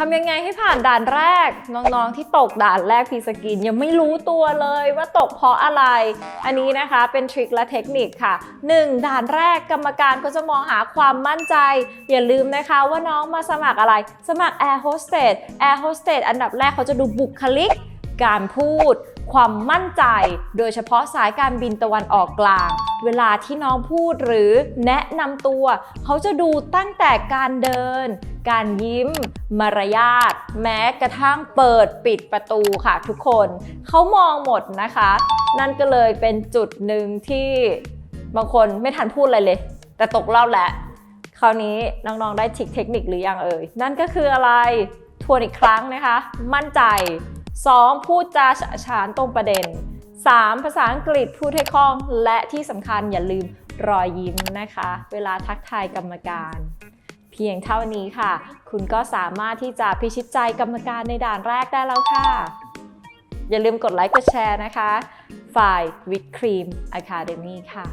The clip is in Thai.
ทำยังไงให้ผ่านด่านแรก น้องๆ ที่ตกด่านแรกพีสกินยังไม่รู้ตัวเลยว่าตกเพราะอะไร อันนี้นะคะเป็นทริคและเทคนิคค่ะ 1. ด่านแรกกรรมการก็จะมองหาความมั่นใจ อย่าลืมนะคะว่าน้องมาสมัครอะไร สมัคร Air Hostess Air Hostess อันดับแรกเขาจะดูบุคลิก การพูด ความมั่นใจ โดยเฉพาะสายการบินตะวันออกกลาง เวลาที่น้องพูดหรือแนะนำตัว เขาจะดูตั้งแต่การเดิน การยิ้ม มารยาท แม้กระทั่งเปิดปิดประตูค่ะทุกคน เขามองหมดนะคะ นั่นก็เลยเป็นจุดหนึ่งที่บางคนไม่ทันพูดอะไรเลย แต่ตกเล่าแหละคราวนี้น้องๆได้ทิคเทคนิคหรือยังเอ่ย นั่นก็คืออะไร ทวนอีกครั้งนะคะ มั่นใจ 2. พูดจาฉะฉานตรงประเด็น 3. ภาษาอังกฤษพูดให้คล่อง และที่สำคัญอย่าลืมรอยยิ้มนะคะ เวลาทักทายกรรมการ เพียงเท่านี้ค่ะ คุณก็สามารถที่จะพิชิตใจกรรมการในด่านแรกได้แล้วค่ะ อย่าลืมกดไลค์กดแชร์นะคะ ฝ่ายวิดครีม Academy ค่ะ